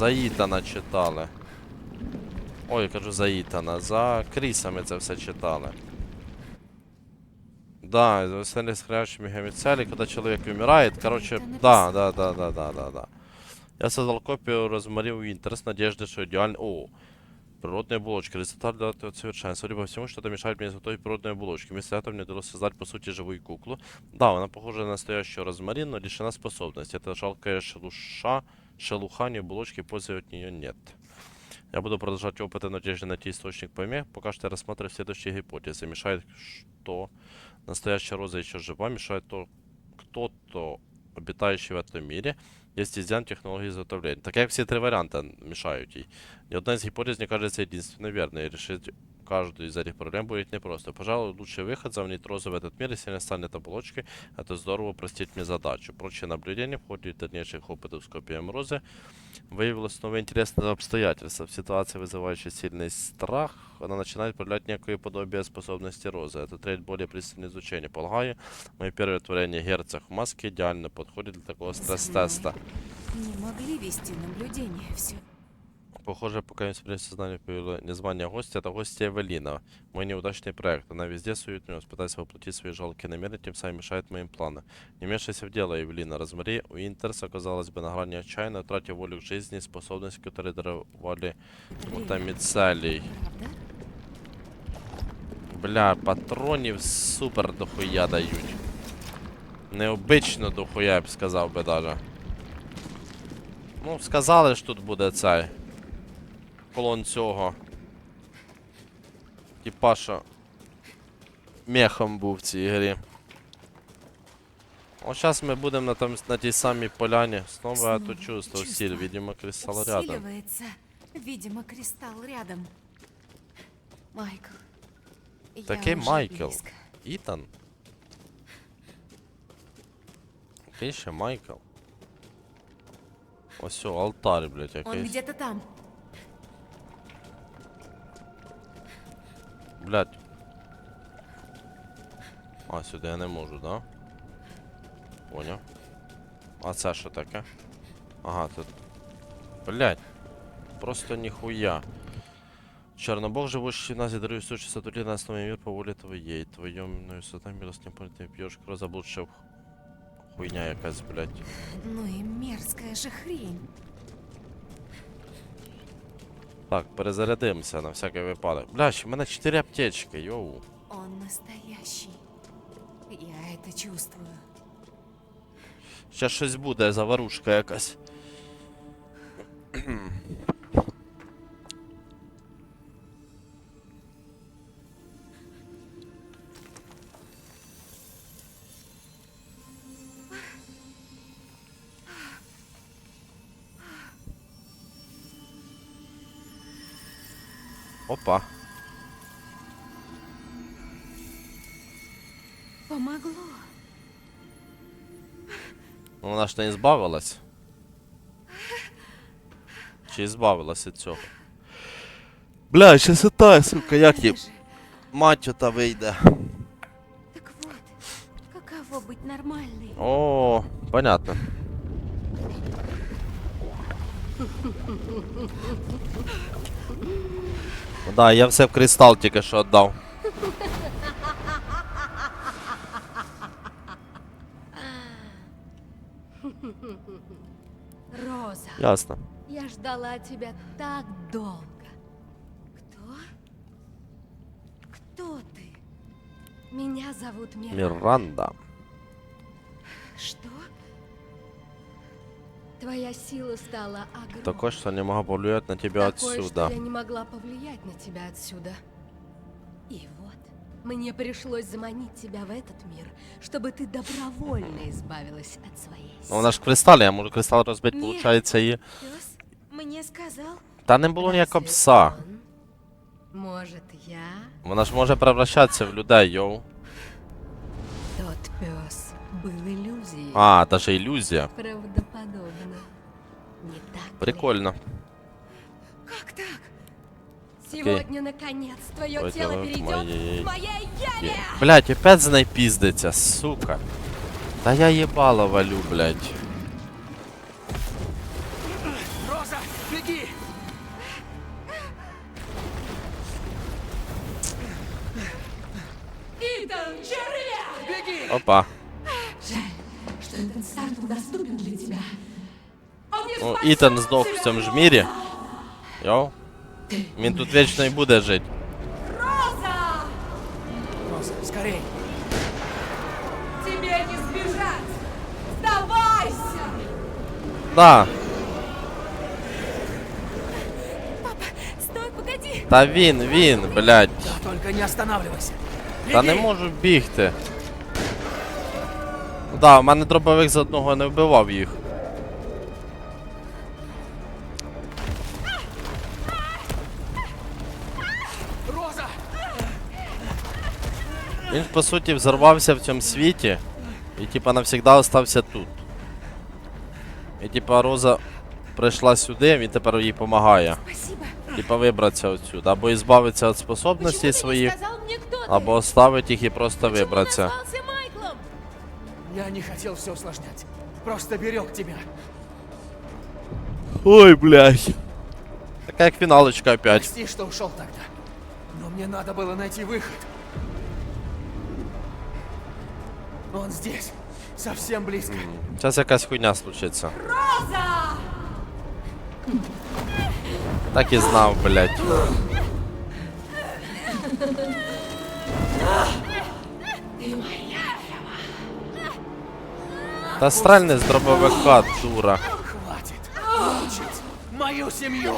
За Ітана читали. Ой, я кажу за Ітана. За Кріса ми це все читали. Да, веселі з хрящими геміцелі, коли чоловік вмирає, короче, это да, да, да, да, да, да, да. Я создал копию розмарил Винтер с надеждой, что идеально... О, природные булочки. Результат для этого совершенно. Судя по всему, что-то мешает мне изготовить природные булочки. Вместо этого мне удалось создать, по сути, живую куклу. Да, она похожа на настоящую розмарин, но лишена способности. Это жалкая шелуша, шелуха, не булочки, пользы от нее нет. Я буду продолжать опыты в надежде найти источник помех. Пока что я рассматриваю следующие гипотезы. Мешает, что настоящая роза еще жива, мешает то кто-то, обитающий в этом мире, есть изъян технологии изготовления. Так как все три варианта мешают ей. Ни одна из гипотез не кажется единственной верной, и решить каждую из этих проблем будет непросто. Пожалуй, лучший выход заманить розу в этот мир, если она станет оболочкой, это здорово упростит мне задачу. Прочие наблюдения в ходе дальнейших опытов с копией розы выявилось новое интересное обстоятельство. В ситуации, вызывающей сильный страх, она начинает проявлять некое подобие способности розы. Это требует более пристального изучения. Полагаю, мое первое творение герцог в маске идеально подходит для такого стресс-теста. Не могли вести наблюдение. Все. Похоже, пока не смотрели сознание появилось звание гостя, это гостья Эвелина. Мой неудачный проект. Она везде сует нос, пытаясь воплотить свои жалкие намерения, тем самым мешает моим планам. Не мешайся в дело, Эвелина. Розмари Уинтерс оказалась бы на грани отчаянно, тратя волю к жизни и способности, которые даровали мутамицелей. Правда? Бля, патронів супер дохуя дають. Необично дохуя, я б сказав би даже. Ну, сказали ж тут буде цей. Колон цього. Типа що. Мехом був в цій грі. О, зараз ми будемо на, там, на тій самій поляні. Знову я тут чувствую сіль, видимо, кристал рядом. Видимо, кристалл рядом. Майкл. Такий Майкл. близко. Ітан? Який ще Майкл? Ось о, алтарь, блядь, Он якийсь. где-то там. Блядь. А, сюди я не можу, да? Поняв. А це що таке? Ага, тут. Блядь. Просто ніхуя. Чернобог, живущий нас, я дарую сущий на основе мир по воле твоей. Твоем ну, сатан мир с ним ты пьешь кровь заблудших. Хуйня якась, блядь. Ну и мерзкая же хрень. Так, перезарядимося на всякий випадок. Блядь, у мене 4 аптечки, йоу. Он настоящий. Я это чувствую. Ще щось буде, заварушка якась. Опа. Помогло. Ну вона ж не збавилась. Чи збавилась від цього? Бля, ще ситай, сука, як їм. Мать ота вийде. Так вот, каково быть нормальной? О, понятно. Ну Да, я все в кристал тільки що віддав. Роза, Ясно. я ждала тебя так долго. Кто? Кто ты? Меня зовут Мира. Міранда. Что? Твоя сила стала огромной. Також, що не можу повлиять на тебе Такой, отсюда. что я не могла повлиять на тебя отсюда. И вот, мне пришлось заманить тебя в этот мир, чтобы ты добровольно избавилась от своей Ну вона ж в кристалі, я можу кристал розбити, Ні. виходить, і. Пес мне сказал. Та не було ніякого Разве пса. он? Может, я? Вона ж може превращатися в людей, йоу. Тот пес был иллюзией. А, та ж ілюзія. Прикольно. Как так? Сегодня, наконец, твое Ой, тело перейдет моей- к моей яме! Блять, опять з нею піздиться, сука. Та я їбало валю, блять. Роза! Беги! Итан, червя! Беги! Опа. Жаль, что этот старт доступен для тебя. Ну, Ітан здох в цьому ж мірі. Йоу. Він тут вічно і буде жити. Роза! Роза, скорей! Тебе не сбежать! Сдавайся! Да. Стой, погоди! Та він, він, блядь. Да, только не останавливайся! Та не можу бігти. Да, у мене дробовик з одного не вбивав їх. Він по суті взорвався в цьому світі і типа навсегда остався тут. І типа Роза прийшла сюди, він тепер їй допомагає. Спасибо. Типа вибратися отсюди. Або ізбавитися від Почему способностей ты не своїх, сказал мне, кто ты? або оставить їх і просто Почему вибратися. назвался Майклом? Я не хотел все усложнять. Просто берег тебя. Ой, блядь. Така як фіналочка опять. Прости, что ушел тогда. Но мне надо было найти выход. Он здесь. Совсем близко. Зараз якась хуйня случиться. Роза! Так і знав, блядь. Та стрельни з дробовика, дура. Хватит. Учить мою семью.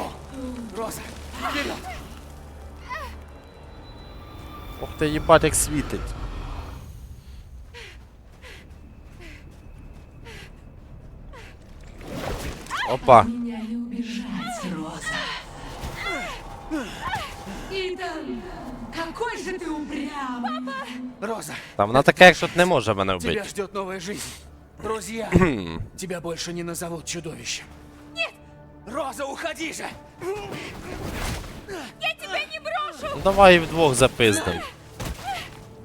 Роза, вперед! Ох ти їбать, як світить. Опа. Меня не убежать, Роза. Итан, какой же ты упрямый. Роза, Та вона така, як не може мене тебя ждет новая жизнь. Друзья, тебя больше не назовут чудовищем. Нет! Роза, уходи же! Я тебя не брошу! Ну давай вдвох запиздим.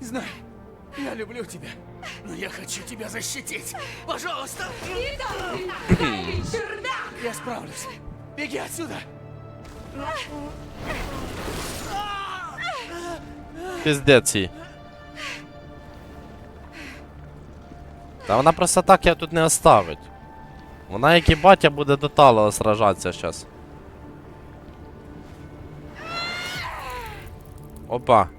Знай, я люблю тебя, но я хочу тебя защитить. Пожалуйста! Ты чердак! Я справлюсь. Беги отсюда! Пиздець їй. Та вона просто так я тут не оставить. Вона як і батя буде до талого сражатися зараз. Опа.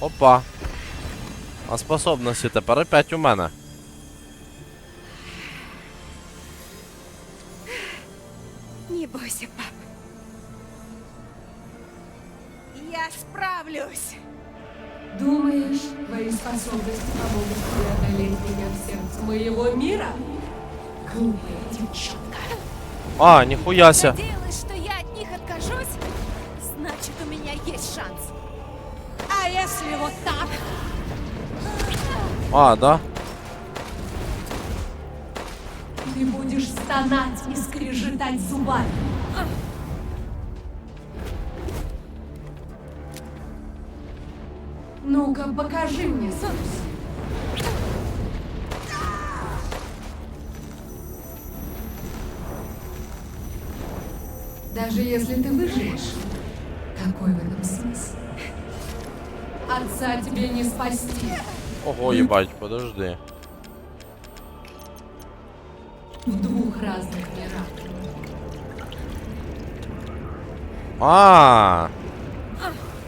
Опа. А способності тепер опять у мене. Не бойся, пап. Я справлюсь. Думаешь, твои способности помогут преодолеть меня в сердце моего мира? Глупая девчонка. А, ніхуяся. Надеялась, что я от них откажусь? Значит, у меня есть шанс. А если вот так? А, да? Ты будешь стонать и скрежетать зубами. Ну-ка, покажи мне Сорс. Даже если ты выживешь, какой в этом смысл? Отца тебе не спасти. Ого, їбать, подожди. В двух разных мирах. А,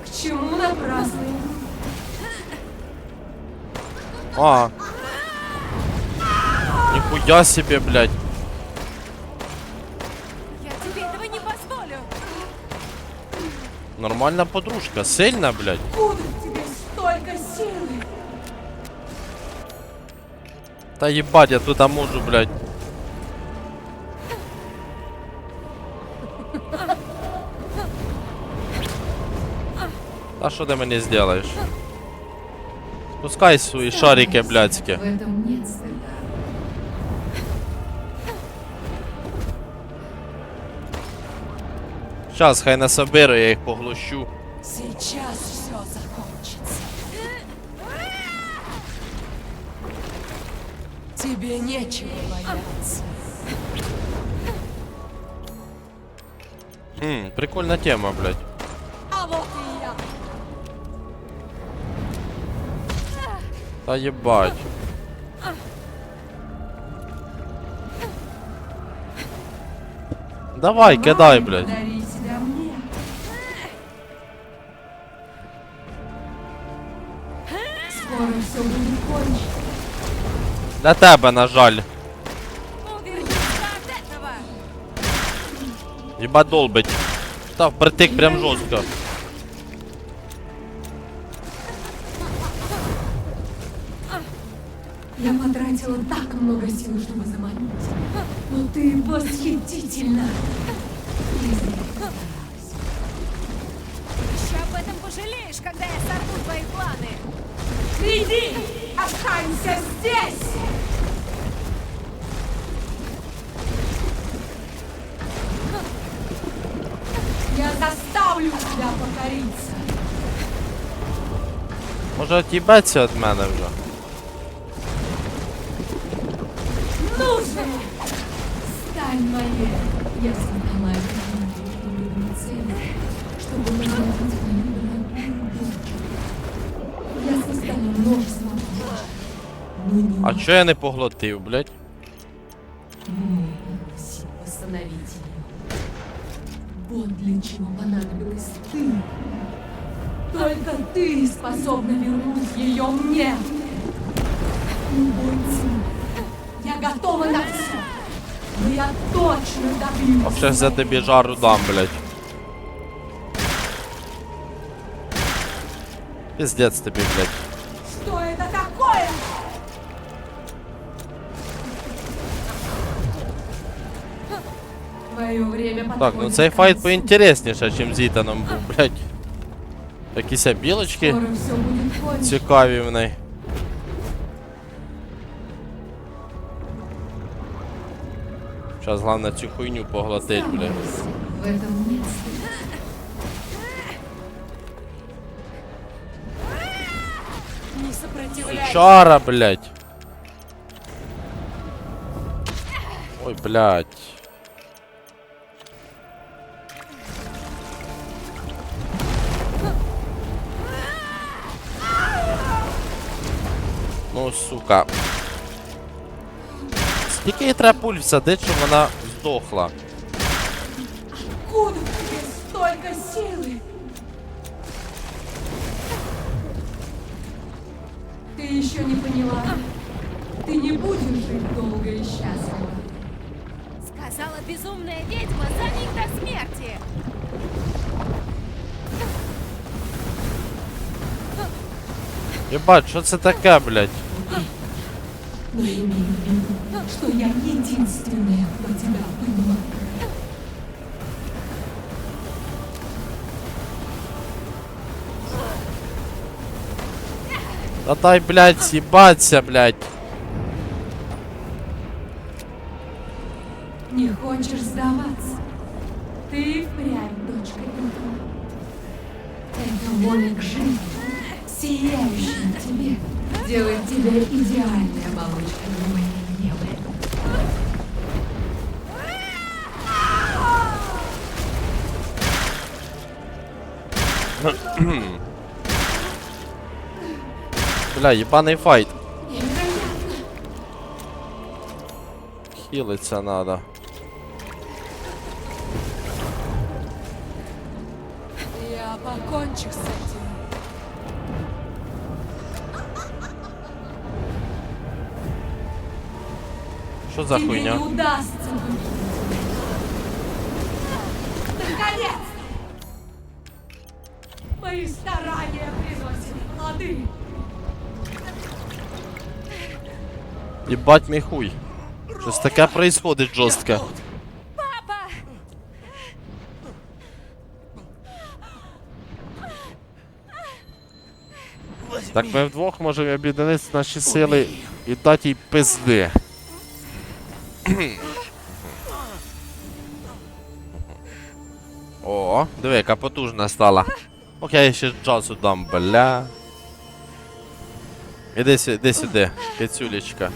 К чему напрасный? а. Ніхуя себе, блядь. Я тебе этого не позволю. Нормальна подружка, сильна, блядь. Откуда в тебе столько силы? Та їбать, я тут можу, блядь. Та що ти мені зробиш? Спускай свої шарики блядські. Щас, хай не соберу, я їх поглощу. Сейчас все закончится. Тебе нечего бояться. Хм, прикольна тема, блядь. А вот и я. Та єбать. Давай, кидай, блядь. Скоро все будет кончено. Для тебе, на жаль. Увернись от этого. Єба долбить. Та впритик прям жорстко. Я потратила так много сил, чтобы заманить. Но ты восхитительно. Еще об этом пожалеешь, когда я сорву твои планы. Иди! Останься здесь! Може от'їбеться від мене вже? Ну же! Стань моей! Я создала эту цель, чтобы называть твою дорогую дочь. Я создала множество ловушек, но не А чо я не поглотив, блядь? удалось восстановить ее. Вот для чего понадобилась ты. Только ты способна вернуть ее мне. Любой ценой. Я готова на все. Но я точно добьюсь. А зараз я тобі жару дам, блядь. Пиздец тобі, блядь. Что это такое? Твое время Так, подходит ну цей к файт концу. поінтересніше, чим з Ітаном був, блядь. Якісь білочки цікаві в неї. Зараз головне цю хуйню поглотить, блядь. В этом нет. Не сопротивляйся. Чара, блядь. Ой, блядь. Ну, сука. Скільки їй треба пуль всадити, щоб вона здохла? Откуда в тебе столько силы? Ты еще не поняла. Ты не будешь жить долго и счастливо. Сказала безумная ведьма за миг до смерти. Єбать, що це таке, блядь? В виду, что я единственная, кто тебя понимает. Та дай, блядь, съебаться, блядь. Не хочешь сдаваться? Ты впрямь дочка. Это воля к жизни, сияющая в тебе, делает тебя идеальной оболочкой для моей Евы. Бля, ебаний файт. Хілиться надо. Я покончу с этим. Що за Тебе хуйня? не удастся. Наконец! Мои старания приносят плоды. Єбать мій хуй. Щось таке происходить жорстке. Папа! Так ми вдвох можемо об'єднати наші сили і дати їй пизди. О, диви, яка потужна стала. Ох, я ще часу дам, бля. Іди іди сюди, кицюлечка.